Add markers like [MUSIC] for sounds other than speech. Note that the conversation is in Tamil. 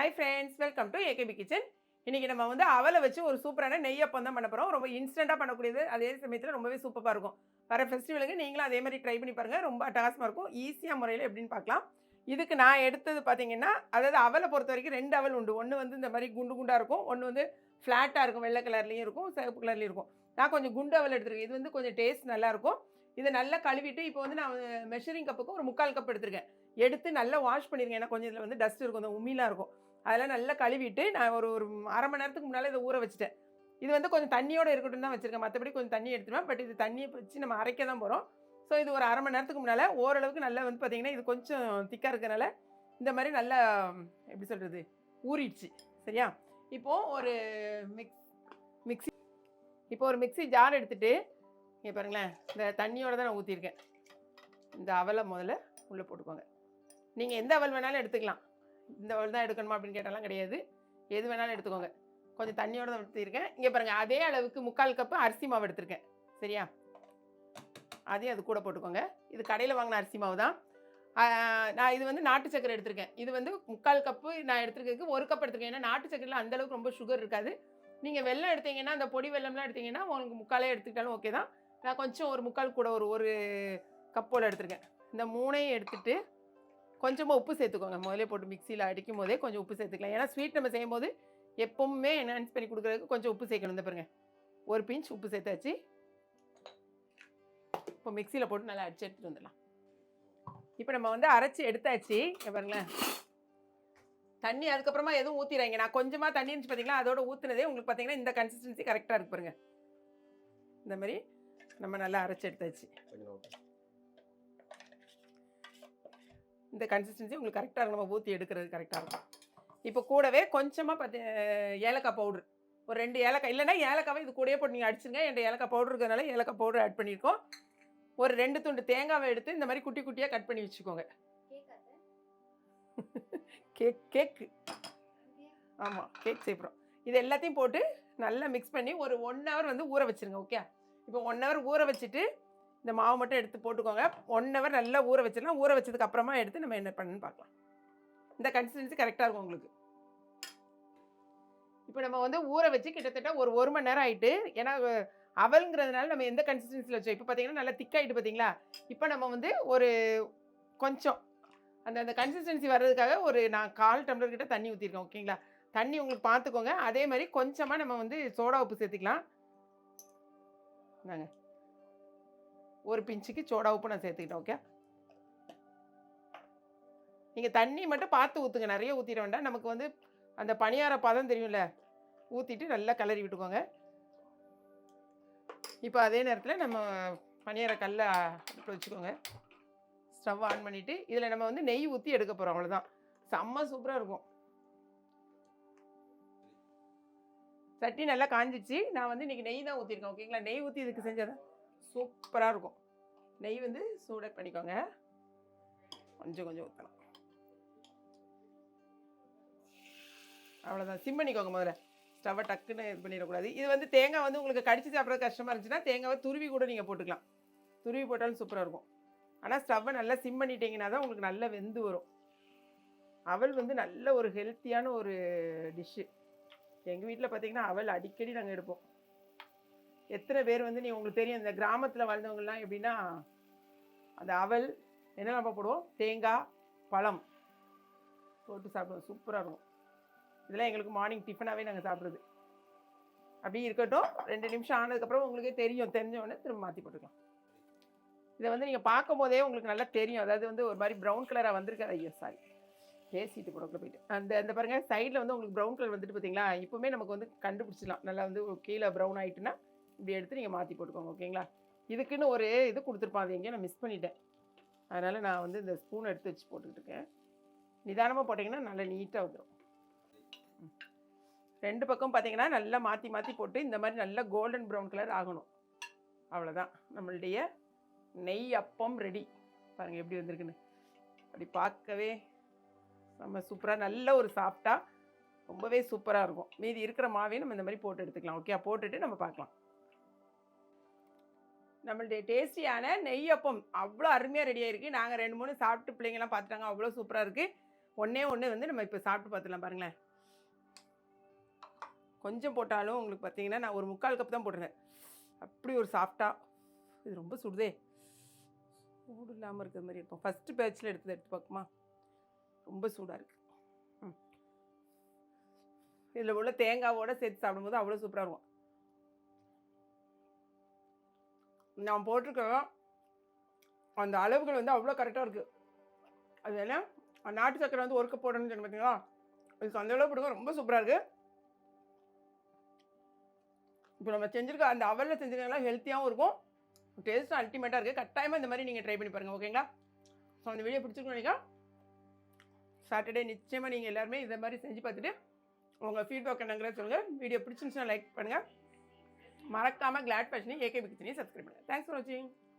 Hi friends welcome to A K P kitchen இன்றைக்கி நம்ம வந்து அவலை வச்சு ஒரு சூப்பரான நெய்யப்பம் தான் பண்ண போகிறோம் ரொம்ப இன்ஸ்டண்ட்டாக பண்ணக்கூடியது. அதே சமயத்தில் ரொம்பவே சூப்பராக இருக்கும். வர ஃபெஸ்டிவலுக்கு நீங்களும் அதே மாதிரி ட்ரை பண்ணி பாருங்கள் ரொம்ப அட்டகாசமாக இருக்கும். ஈஸியாக முறையில் எப்படின்னு பார்க்கலாம். இதுக்கு நான் எடுத்தது பார்த்தீங்கன்னா அதாவது அவலை பொறுத்த வரைக்கும் ரெண்டு அவல் உண்டு. ஒன்று வந்து இந்த மாதிரி குண்டு குண்டாக இருக்கும். ஒன்று வந்து ஃப்ளாட்டாக இருக்கும். வெள்ளை கலர்லேயும் இருக்கும். சிவப்பு கலர்லேயும் இருக்கும். நான் கொஞ்சம் குண்டு அவல் எடுத்துருக்கேன். இது வந்து கொஞ்சம் டேஸ்ட் நல்லாயிருக்கும் இதை நல்லா கழுவிட்டு இப்போ வந்து நான் மெஷரிங் கப்புக்கு ஒரு முக்கால் கப் எடுத்திருக்கேன். எடுத்து நல்லா வாஷ் பண்ணியிருக்கேன் ஏன்னா கொஞ்சம் இதில் வந்து டஸ்ட் இருக்கும். அந்த உமிலாம் இருக்கும். அதெல்லாம் நல்லா கழுவிட்டு நான் ஒரு ஒரு அரை மணி நேரத்துக்கு முன்னால் இதை ஊற வச்சுட்டேன். இது வந்து கொஞ்சம் தண்ணியோடு இருக்கட்டும் தான் வச்சுருக்கேன். மற்றபடி கொஞ்சம் தண்ணி எடுத்துருவேன். பட் இது தண்ணியை வச்சு நம்ம அரைக்க தான் போகிறோம் ஸோ இது ஒரு அரை மணி நேரத்துக்கு முன்னால் ஓரளவுக்கு நல்லா வந்து பார்த்திங்கன்னா இது கொஞ்சம் திக்காக இருக்கிறனால இந்த மாதிரி நல்லா எப்படி சொல்கிறது ஊறிடுச்சு. சரியா? இப்போது ஒரு மிக்ஸ் மிக்ஸி இப்போ ஒரு மிக்ஸி ஜார் எடுத்துகிட்டு இங்கே பாருங்களேன். இந்த தண்ணியோடு தான் நான் ஊற்றிருக்கேன் இந்த அவலை முதல்ல உள்ளே போட்டுக்கோங்க. நீங்கள் எந்த அவல் வேணாலும் எடுத்துக்கலாம். இந்த அவல் தான் எடுக்கணுமா அப்படின்னு கேட்டாலாம் கிடையாது. எது வேணாலும் எடுத்துக்கோங்க. கொஞ்சம் தண்ணியோட தான் எடுத்துருக்கேன். இங்கே பாருங்கள் அதே அளவுக்கு முக்கால் கப்பு அரிசி மாவு எடுத்திருக்கேன். சரியா? அதையும் அது கூட போட்டுக்கோங்க. இது கடையில் வாங்கின அரிசி மாவு தான். நான் இது வந்து நாட்டு சக்கரை எடுத்திருக்கேன். இது வந்து முக்கால் கப்பு நான் எடுத்துருக்கிறதுக்கு ஒரு கப் எடுத்திருக்கேன். ஏன்னா நாட்டு சக்கரையில் அந்தளவுக்கு ரொம்ப சுகர் இருக்காது. நீங்கள் வெல்லம் எடுத்தீங்கன்னா அந்த பொடி வெல்லம்லாம் எடுத்தீங்கன்னா உங்களுக்கு முக்காலே எடுத்துக்கிட்டாலும் ஓகே தான். நான் கொஞ்சம் ஒரு முக்கால் கூட ஒரு ஒரு கப்போல் எடுத்திருக்கேன். இந்த மூணையும் எடுத்துகிட்டு கொஞ்சமாக உப்பு சேர்த்துக்கோங்க. முதல்ல போட்டு மிக்சியில் அடிக்கும் போதே கொஞ்சம் உப்பு சேர்த்துக்கலாம். ஏன்னா ஸ்வீட் நம்ம செய்யும் போது எப்பவுமே என்ஹான்ஸ் பண்ணி கொடுக்குறதுக்கு கொஞ்சம் உப்பு சேர்க்கணும். இந்த பாருங்க. ஒரு பிஞ்ச் உப்பு சேர்த்தாச்சு. இப்போ மிக்சியில் போட்டு நல்லா அடிச்சு எடுத்துகிட்டு வந்துடலாம். இப்போ நம்ம வந்து அரைச்சி எடுத்தாச்சு. பாருங்களேன் தண்ணி அதுக்கப்புறமா எதுவும் ஊற்றிடுறாங்க நான் கொஞ்சமாக தண்ணி இருந்துச்சு பார்த்தீங்களா அதோட ஊற்றுனதே உங்களுக்கு பார்த்தீங்கன்னா இந்த கன்சிஸ்டன்சி கரெக்டாக இருக்கு பாருங்க. இந்த மாதிரி நம்ம நல்லா அரைச்சி எடுத்தாச்சு. இந்த கன்சிஸ்டன்சி உங்களுக்கு கரெக்டாக இருக்கும். நம்ம ஊற்றி எடுக்கிறது கரெக்டாக இருக்கும். இப்போ கூடவே கொஞ்சமாக பார்த்து ஏலக்காய் பவுட்ரு ஒரு ரெண்டு ஏலக்காய் இல்லைன்னா ஏலக்காவை இது கூடயே போட்டு நீங்கள் அடிச்சுங்க என் ஏலக்காய் பவுடர் இருக்கிறதுனால ஏலக்காய் பவுடர் ஆட் பண்ணியிருக்கோம் ஒரு ரெண்டு துண்டு தேங்காவை எடுத்து இந்த மாதிரி குட்டி குட்டியாக கட் பண்ணி வச்சுக்கோங்க. Cake [LAUGHS] cake. ஆமாம் கேக் செய்கிறோம் இது எல்லாத்தையும் போட்டு நல்லா மிக்ஸ் பண்ணி ஒரு ஒன் ஹவர் வந்து ஊற வச்சுருங்க ஓகே இப்போ ஒன் ஹவர் ஊற வச்சுட்டு இந்த மாவு மட்டும் எடுத்து போட்டுக்கோங்க. ஒன் ஹவர் நல்லா ஊற வச்சிடலாம். ஊற வச்சதுக்கு அப்புறமா எடுத்து நம்ம என்ன பண்ணுன்னு பார்க்கலாம். இந்த கன்சிஸ்டன்சி கரெக்டாக இருக்கும் உங்களுக்கு. இப்போ நம்ம வந்து ஊற வச்சு கிட்டத்தட்ட ஒரு ஒரு மணி நேரம் ஆகிட்டு ஏன்னா அவல்ங்கிறதுனால நம்ம எந்த கன்சிஸ்டன்சியில் வச்சோம்? இப்போ பார்த்தீங்கன்னா நல்லா திக்காயிட்டு பார்த்தீங்களா? இப்போ நம்ம வந்து ஒரு கொஞ்சம் அந்த அந்த கன்சிஸ்டன்சி வர்றதுக்காக ஒரு நான் கால் டம்ளர் கிட்ட தண்ணி ஊற்றிருக்கேன் ஓகேங்களா தண்ணி உங்களுக்கு பார்த்துக்கோங்க. அதே மாதிரி கொஞ்சமாக நம்ம வந்து சோடா உப்பு சேர்த்துக்கலாம். நாங்கள் ஒரு பிஞ்சுக்கு சோடா உப்பு நான் சேர்த்துக்கிட்டேன் ஓகே நீங்கள் தண்ணி மட்டும் பார்த்து ஊற்றுங்க நிறைய ஊற்றிட வேண்டாம். நமக்கு வந்து அந்த பணியார பதம் தெரியும்ல ஊற்றிட்டு நல்லா கிளறி விட்டுக்கோங்க. இப்போ அதே நேரத்தில் நம்ம பணியார கல்லை அடுப்பில் வச்சுக்கோங்க. ஸ்டவ் ஆன் பண்ணிவிட்டு இதில் நம்ம வந்து நெய் ஊற்றி எடுக்க போகிறோம் அவ்வளோதான் செம்ம சூப்பராக இருக்கும். சட்டி நல்லா காஞ்சிச்சு. நான் வந்து இன்றைக்கி நெய் தான் ஊற்றிருக்கேன் ஓகேங்களா நெய் ஊற்றி இதுக்கு செஞ்சதான் சூப்பராக இருக்கும். நெய் வந்து சூடாக பண்ணிக்கோங்க. கொஞ்சம் கொஞ்சம் ஊற்றலாம் அவ்வளோதான் சிம் பண்ணிக்கோங்க முதல்ல. ஸ்டவ்வை டக்குன்னு இது பண்ணிடக்கூடாது. இது வந்து தேங்காய் வந்து உங்களுக்கு கடிச்சு சாப்பிட்றது கஷ்டமாக இருந்துச்சுன்னா தேங்காவை துருவி கூட நீங்கள் போட்டுக்கலாம். துருவி போட்டாலும் சூப்பராக இருக்கும். ஆனால் ஸ்டவ்வை நல்லா சிம் பண்ணிட்டீங்கன்னா தான் உங்களுக்கு நல்லா வெந்து வரும். அவல் வந்து நல்ல ஒரு ஹெல்த்தியான ஒரு டிஷ்ஷு எங்கள் வீட்டில் பார்த்தீங்கன்னா அவள் அடிக்கடி நாங்கள் எடுப்போம். எத்தனை பேர் வந்து நீ உங்களுக்கு தெரியும் இந்த கிராமத்தில் வாழ்ந்தவங்கலாம் எப்படின்னா அந்த அவல் என்ன நம்ம போடுவோம்? தேங்காய் பழம் போட்டு சாப்பிடுவோம். சூப்பராக இருக்கும். இதெல்லாம் எங்களுக்கு மார்னிங் டிஃபனாகவே நாங்கள் சாப்பிட்றது. அப்படி இருக்கட்டும். ரெண்டு நிமிஷம் ஆனதுக்கப்புறம் உங்களுக்கே தெரியும். தெரிஞ்சவொடனே திரும்ப மாற்றி போட்டுக்கலாம். இதை வந்து நீங்கள் பார்க்கும் போதே உங்களுக்கு நல்லா தெரியும். அதாவது வந்து ஒரு மாதிரி ப்ரௌன் கலராக வந்திருக்காது ஐயோ சாரி பேசிட்டு கூட போயிட்டு அந்த அந்த பாருங்க சைடில் வந்து உங்களுக்கு ப்ரௌன் கலர் வந்துட்டு பார்த்தீங்களா? இப்போவுமே நமக்கு வந்து கண்டுபிடிச்சிடலாம். நல்லா வந்து கீழே ப்ரௌன் ஆகிட்டுன்னா இப்படி எடுத்து நீங்கள் மாற்றி போட்டுக்கோங்க ஓகேங்களா? இதுக்குன்னு ஒரு இது கொடுத்துருப்பான் அது எங்கேயும் நான் மிஸ் பண்ணிட்டேன். அதனால் நான் வந்து இந்த ஸ்பூன் எடுத்து வச்சு போட்டுக்கிட்டு இருக்கேன். நிதானமாக போட்டிங்கன்னா நல்லா நீட்டாக வந்துடும் ரெண்டு பக்கம் பார்த்தீங்கன்னா நல்லா மாற்றி மாற்றி போட்டு இந்த மாதிரி நல்லா கோல்டன் ப்ரௌன் கலர் ஆகணும். அவ்வளோதான் நம்மளுடைய நெய் அப்பம் ரெடி பாருங்கள் எப்படி வந்திருக்குன்னு. அப்படி பார்க்கவே நம்ம சூப்பராக நல்ல ஒரு சாஃப்டாக ரொம்பவே சூப்பராக இருக்கும். மீதி இருக்கிற மாவையும் நம்ம இந்த மாதிரி போட்டு எடுத்துக்கலாம். ஓகே போட்டுட்டு நம்ம பார்க்கலாம். நம்மளுடைய டேஸ்டியான நெய்யப்பம் அவ்வளோ அருமையாக ரெடியாக இருக்குது நாங்கள் ரெண்டு மூணு சாப்பிட்டு பிள்ளைங்கலாம் பார்த்துட்டாங்க. அவ்வளோ சூப்பராக இருக்குது ஒன்றே ஒன்று வந்து நம்ம இப்போ சாப்பிட்டு பார்த்துலாம் பாருங்களேன். கொஞ்சம் போட்டாலும் உங்களுக்கு பார்த்தீங்கன்னா நான் ஒரு முக்கால் கப் தான் போட்டிருந்தேன் அப்படி ஒரு சாஃப்டாக இது ரொம்ப சுடுதே. சூடு இல்லாமல் இருக்கிற மாதிரி இருக்கும். ஃபஸ்ட்டு பேட்சில் எடுத்து எடுத்து பார்க்குமா ரொம்ப சூடாக இருக்குது ம். இதில் உள்ள தேங்காவோடு சேர்த்து சாப்பிடும்போது அவ்வளோ சூப்பராக இருக்கும். நான் போட்டிருக்கோம் அந்த அளவுகள் வந்து அவ்வளோ கரெக்டாக இருக்குது அது என்ன? நாட்டு சக்கரை வந்து ஒர்க்கு போடணும்னு சொன்னேன் பார்த்தீங்களா இதுக்கு அந்த அளவு போடுங்க ரொம்ப சூப்பராக இருக்குது இப்போ நம்ம செஞ்சுருக்க அந்த அவலில் செஞ்சுருக்கலாம் ஹெல்த்தியாகவும் இருக்கும். டேஸ்ட்டும் அல்டிமேட்டாக இருக்குது கட்டாயமாக இந்த மாதிரி நீங்கள் ட்ரை பண்ணி பாருங்கள் ஓகேங்களா ஸோ அந்த வீடியோ பிடிச்சிருக்கோம் சாட்டர்டே நிச்சயமாக நீங்கள் எல்லாருமே இதை மாதிரி செஞ்சு பார்த்துட்டு உங்கள் ஃபீட்பேக் என்னங்கிற சொல்லுங்கள் வீடியோ பிடிச்சிருந்துச்சுன்னா லைக் பண்ணுங்கள் மறக்காமல் கிளாட் பேஷனையும் ஏகே கிச்சனையும் சப்ஸ்கிரைப் பண்ணுங்கள் தேங்க்ஸ் ஃபார் வாட்சிங்